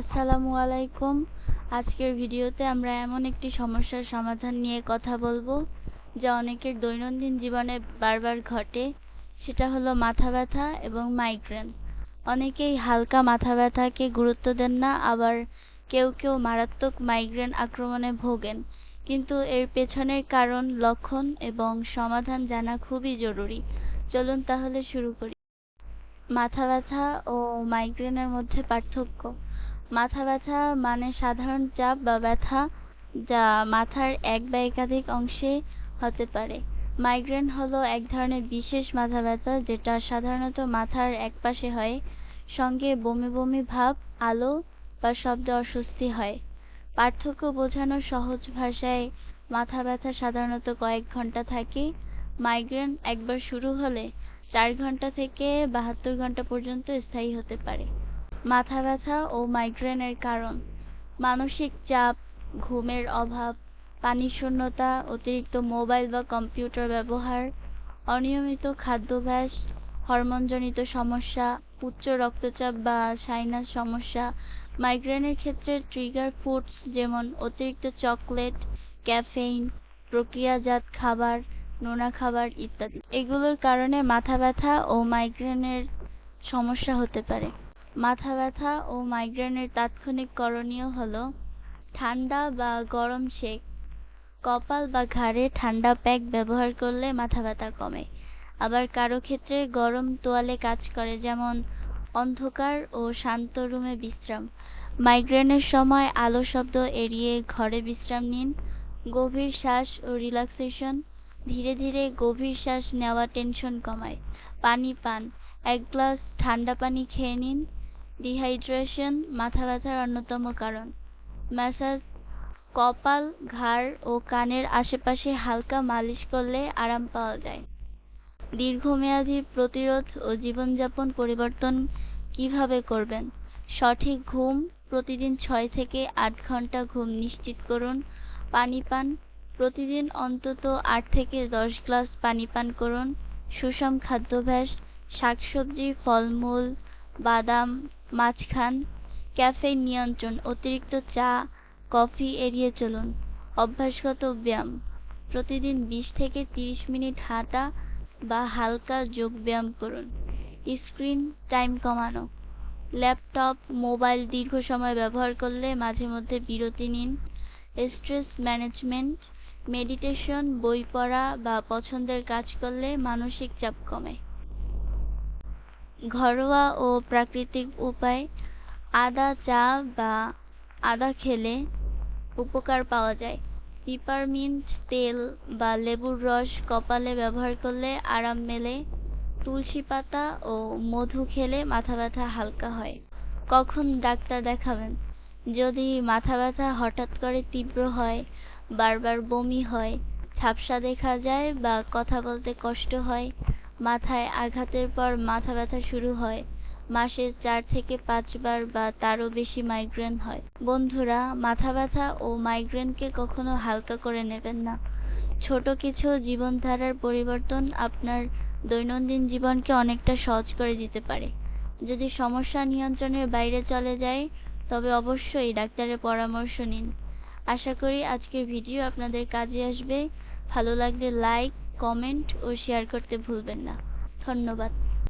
আসসালামু আলাইকুম। আজকের ভিডিওতে আমরা এমন একটি সমস্যার সমাধান নিয়ে কথা বলব, যা অনেকের দৈনন্দিন জীবনে বারবার ঘটে। সেটা হলো মাথা ব্যথা এবং মাইগ্রেন অনেকেই হালকা মাথা ব্যথাকে গুরুত্ব দেন না, আবার কেউ কেউ মারাত্মক মাইগ্রেন আক্রমণে ভোগেন। কিন্তু এর পেছনের কারণ, লক্ষণ এবং সমাধান জানা খুবই জরুরি। চলুন তাহলে শুরু করি। মাথা ব্যথা ও মাইগ্রেনের মধ্যে পার্থক্য। মাথা ব্যথা মানে সাধারণ চাপ বা ব্যথা, যা মাথার এক বা একাধিক অংশে হতে পারে। মাইগ্রেন হলো এক ধরনের বিশেষ মাথা ব্যথা, যেটা সাধারণত মাথার একপাশে হয়, সঙ্গে বমি বমি ভাব, আলো বা শব্দে অস্বস্তি হয়। পার্থক্য বোঝানোর সহজ ভাষায়, মাথা ব্যথা সাধারণত কয়েক ঘণ্টা থাকে। মাইগ্রেন একবার শুরু হলে চার ঘণ্টা থেকে বাহাত্তর ঘণ্টা পর্যন্ত স্থায়ী হতে পারে। মাথা ব্যথা ও মাইগ্রেনের কারণ। মানসিক চাপ, ঘুমের অভাব, পানি শূন্যতা, অতিরিক্ত মোবাইল বা কম্পিউটার ব্যবহার, অনিয়মিত খাদ্যাভ্যাস, হরমোনজনিত সমস্যা, উচ্চ রক্তচাপ বা সাইনাস সমস্যা মাইগ্রেনের ক্ষেত্রে ট্রিগার ফুডস যেমন অতিরিক্ত চকলেট ক্যাফেইন প্রক্রিয়াজাত খাবার, নোনা খাবার ইত্যাদি। এগুলোর কারণে মাথা ব্যথা ও মাইগ্রেনের সমস্যা হতে পারে। মাথা ব্যথা ও মাইগ্রেনের তাৎক্ষণিক করণীয় হলো ঠান্ডা বা গরম সেক কপাল বা ঘাড়ে ঠান্ডা প্যাক ব্যবহার করলে মাথা ব্যথা কমে। আবার কারও ক্ষেত্রে গরম তোয়ালে কাজ করে, যেমন অন্ধকার ও শান্ত রুমে বিশ্রাম। মাইগ্রেনের সময় আলো শব্দ এড়িয়ে ঘরে বিশ্রাম নিন। গভীর শ্বাস ও রিল্যাক্সেশন ধীরে ধীরে গভীর শ্বাস নেওয়া টেনশন কমায়। পানি পান। এক গ্লাস ঠান্ডা পানি খেয়ে নিন। ডিহাইড্রেশন মাথা ব্যথার অন্যতম কারণ। ম্যাসাজ, কপাল, ঘাড় ও কানের আশেপাশে হালকা মালিশ করলে আরাম পাওয়া যায়। দীর্ঘমেয়াদী প্রতিরোধ ও জীবনযাপন পরিবর্তন কীভাবে করবেন? সঠিক ঘুম, প্রতিদিন ছয় থেকে আট ঘণ্টা ঘুম নিশ্চিত করুন, পানি পান, প্রতিদিন অন্তত আট থেকে দশ গ্লাস পানি পান করুন, সুষম খাদ্যাভ্যাস, শাকসবজি, ফলমূল বাদাম মাছ খান ক্যাফেইন নিয়ন্ত্রণ, অতিরিক্ত চা, কফি এড়িয়ে চলুন। অভ্যাসগত ব্যায়াম। প্রতিদিন বিশ থেকে তিরিশ মিনিট হাঁটা বা হালকা যোগ ব্যায়াম করুন। স্ক্রিন টাইম কমানো। ল্যাপটপ, মোবাইল দীর্ঘ সময় ব্যবহার করলে মাঝে মধ্যে বিরতি নিন। স্ট্রেস ম্যানেজমেন্ট, মেডিটেশন, বই পড়া বা পছন্দের কাজ করলে মানসিক চাপ কমে। ঘরোয়া ও প্রাকৃতিক উপায়, আদা চা বা আদা খেলে উপকার পাওয়া যায়। পিপারমিন্ট, তেল বা লেবুর রস কপালে ব্যবহার করলে আরাম মেলে। তুলসী পাতা ও মধু খেলে মাথা ব্যথা হালকা হয়। কখন ডাক্তার দেখাবেন? যদি মাথা ব্যথা হঠাৎ করে তীব্র হয়, বারবার বমি হয়, ঝাপসা দেখা যায় বা কথা বলতে কষ্ট হয় মাথায় আঘাতের পর মাথা ব্যথা শুরু হয়। মাসে চার থেকে পাঁচবার বা তারও বেশি মাইগ্রেন হয়। বন্ধুরা, মাথা ব্যথা ও মাইগ্রেনকে কখনো হালকা করে নেবেন না। ছোট কিছু জীবনধারার পরিবর্তন আপনার দৈনন্দিন জীবনকে অনেকটা সহজ করে দিতে পারে। যদি সমস্যা নিয়ন্ত্রণের বাইরে চলে যায়, তবে অবশ্যই ডাক্তারের পরামর্শ নিন। আশা করি আজকের ভিডিও আপনাদের কাজে আসবে। ভালো লাগলে লাইক কমেন্ট ও শেয়ার করতে ভুলবেন না। ধন্যবাদ।